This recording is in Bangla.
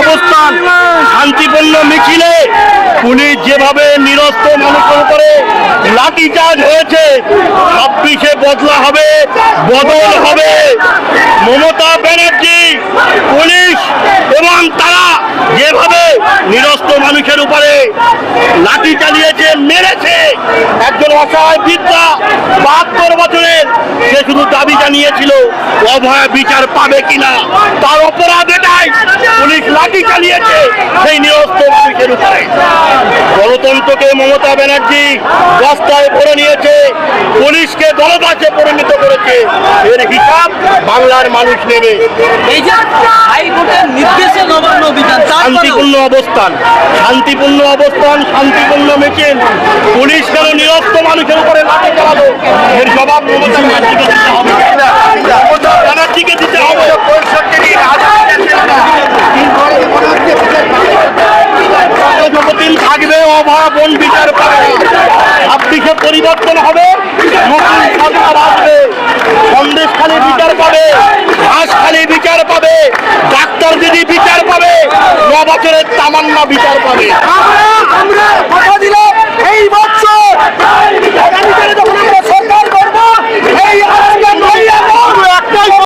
অবস্থান, শান্তিপূর্ণ মিছিলে পুলিশ যেভাবে নিরস্ত মানুষের উপরে লাঠিচার্জ হয়েছে, ছাব্বিশে বদলা হবে, বদল হবে। মমতা ব্যানার্জি, পুলিশ এবং তারা যেভাবে নিরস্ত মানুষের উপরে লাঠি চালিয়েছে, মেরেছে, একজন অসহায় বৃদ্ধা বাহাত্তর বছরের, সে শুধু দাবি জানিয়েছিল, অভয় বিচার পাবে কিনা, তার অপরাধ এটাই পুলিশ লাঠি চালিয়েছে সেই নিরস্ত মানুষের উপরে। গণতন্ত্রকে মমতা ব্যানার্জি রাস্তায় ভরে নিয়েছে পুলিশকে দলদাসে পরিণত করেছে। এর হিসাব বাংলার মানুষ নেবে। এই যে হাইকোর্টের নির্দেশে নবান্ন অভিযান শান্তিপূর্ণ অবস্থান শান্তিপূর্ণ অবস্থান শান্তিপূর্ণ মিছিল। পুলিশ কেন নিরস্ত মানুষের উপরে লাঠি চালালো এর জবাব মমতা ব্যানার্জিকে বন বিচার পাবে ছাব্বিশে পরিবর্তন হবে, নতুন সরকার আসবে সন্দেশ খালি বিচার পাবে ঘাস খালি বিচার পাবে, ডাক্তার দিদি বিচার পাবে ন বছরের তামান্না বিচার পাবে।